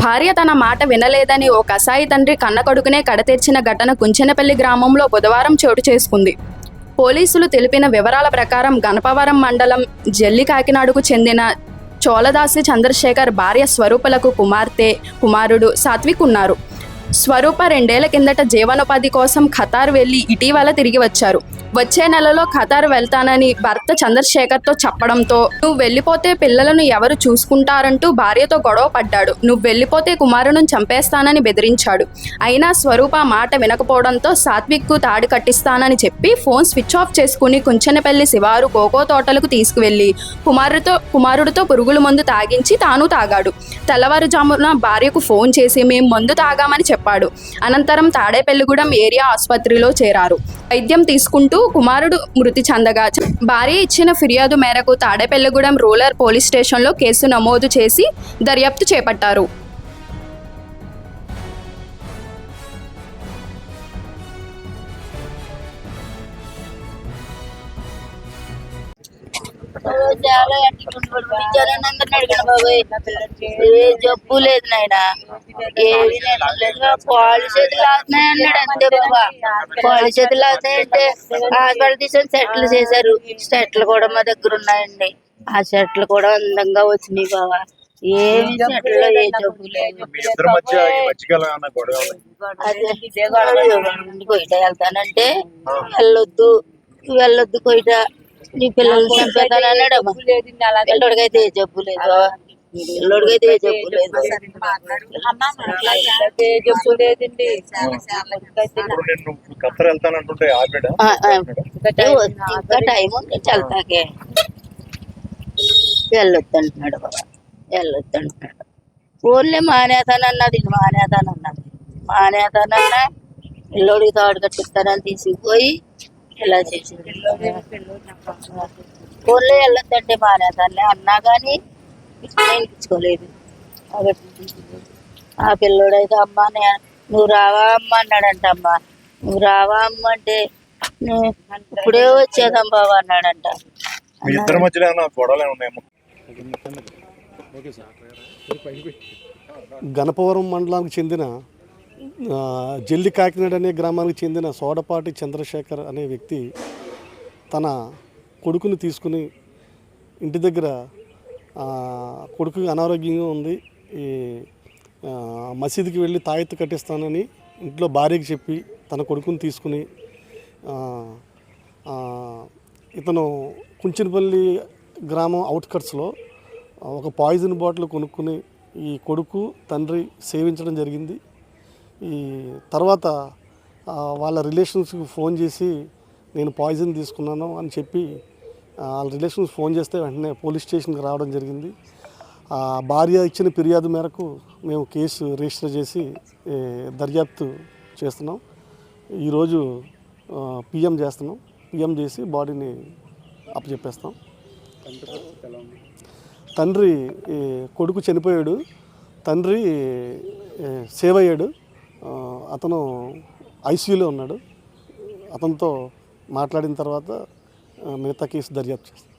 భార్య తన మాట వినలేదని ఓ కసాయి తండ్రి కన్న కొడుకునే ఘటన కుంచెనపల్లి గ్రామంలో బుధవారం చోటు చేసుకుంది. పోలీసులు తెలిపిన వివరాల ప్రకారం గణపవరం మండలం జల్లి కాకినాడకు చెందిన చోళదాసి చంద్రశేఖర్ భార్య స్వరూపలకు కుమార్తె కుమారుడు సాత్విక్ ఉన్నారు. స్వరూప రెండేళ్ళ కిందట జీవనోపాధి కోసం ఖతార్ వెళ్ళి ఇటీవల తిరిగి వచ్చారు. వచ్చే నెలలో ఖతార్ వెళ్తానని భర్త చంద్రశేఖర్తో చెప్పడంతో నువ్వు వెళ్ళిపోతే పిల్లలను ఎవరు చూసుకుంటారంటూ భార్యతో గొడవ పడ్డాడు. నువ్వు వెళ్ళిపోతే కుమారును చంపేస్తానని బెదిరించాడు. అయినా స్వరూప మాట వినకపోవడంతో సాత్విక్కు తాడు కట్టిస్తానని చెప్పి ఫోన్ స్విచ్ ఆఫ్ చేసుకుని కుంచెనపల్లి శివారు కోకో తోటలకు తీసుకువెళ్ళి కుమారుడితో కుమారుడితో పురుగుల మందు తాగించి తాను తాగాడు. తెల్లవారుజామున భార్యకు ఫోన్ చేసి మేము మందు తాగామని చెప్పాడు. అనంతరం తాడేపల్లిగూడెం ఏరియా ఆసుపత్రిలో చేరారు. వైద్యం తీసుకుంటూ కుమారుడు మృతి చెందగా. భార్య ఇచ్చిన ఫిర్యాదు మేరకు తాడేపల్లిగూడెం రూరల్ పోలీస్ స్టేషన్లో కేసు నమోదు చేసి దర్యాప్తు చేపట్టారు. చాలా ఏ జబ్బు లేదు నాయన ఏది పాలు చేతులు అవుతున్నాయి అన్నాడు అంతే బాబా పాలు చేతులు అవుతాయంటే హాస్పిటల్ తీసుకొని సెట్లు చేశారు సెట్లు కూడా మా దగ్గర ఉన్నాయండి ఆ సెట్లు కూడా అందంగా వచ్చినాయి బాబా ఏమి సెట్లో ఏ జబ్బు లేదు అదే. కొయిట వెళ్తానంటే వెళ్ళొద్దు. వెళ్ళొద్దు కొయిట నీ పిల్లల్ని చంపేతాను అన్నాడు పిల్లడికైతే ఏ జబ్బు లేదు పిల్లడికైతే ఏ జబ్బు లేదు జబ్బు లేదండి ఇప్పుడు నేను ఖత్తర్ వెళ్తానంటుంటే ఆపాడా ఆ, ఆ. అంటే ఇంకా టైం ఉంది చల్తాకే వెళ్ళొద్దు అంటున్నాడు బాబా వెళ్ళొద్దు అంటున్నాడు ఫోన్లే మానేతానన్నది మానేతానన్నది మానేతానన్నా పిల్లోడికి తాడు కట్టిస్తానని తీసుకుపోయి ఇలా చేసింది? ఫోన్లే వెళ్ళొద్దంటే మానేతానులే అన్నా కానీ కాబట్టి ఆ పిల్లోడైతే అమ్మ నువ్వు రావా అమ్మ అన్నాడంట అమ్మ. నువ్వు రావా అమ్మ అంటే "నే- ఇప్పుడే వచ్చేదాం బాబా అన్నాడంట. ఇద్దరి మధ్యలో గొడవలు గణపవరం మండలానికి చెందిన జల్లి కాకినాడ అనే గ్రామానికి చెందిన సోడపాటి చంద్రశేఖర్ అనే వ్యక్తి తన కొడుకుని తీసుకుని ఇంటి దగ్గర కొడుకు అనారోగ్యంగా ఉంది. ఈ మసీదుకి వెళ్ళి తాయెత్తు కట్టిస్తానని ఇంట్లో భార్యకి చెప్పి తన కొడుకుని తీసుకుని ఇతను కుంచినపల్లి గ్రామం అవుట్కట్స్లో ఒక పాయిజన్ బాటిల్ కొనుక్కుని ఈ కొడుకు తండ్రి సేవించడం జరిగింది. ఈ తర్వాత వాళ్ళ రిలేషన్స్కి ఫోన్ చేసి నేను పాయిజన్ తీసుకున్నాను అని చెప్పి వాళ్ళ రిలేషన్స్ ఫోన్ చేస్తే వెంటనే పోలీస్ స్టేషన్కి రావడం జరిగింది. ఆ భార్య ఇచ్చిన ఫిర్యాదు మేరకు మేము కేసు రిజిస్టర్ చేసి దర్యాప్తు చేస్తున్నాం. ఈరోజు పిఎం చేస్తున్నాం. పిఎం చేసి బాడీని అప్పచెప్పేస్తాం. తండ్రి ఈ, కొడుకు చనిపోయాడు. తండ్రి సేవ్ అయ్యాడు అతను ఐసీయూలో ఉన్నాడు. అతనితో మాట్లాడిన తర్వాత మిగతా కేసు దర్యాప్తు చేస్తాం.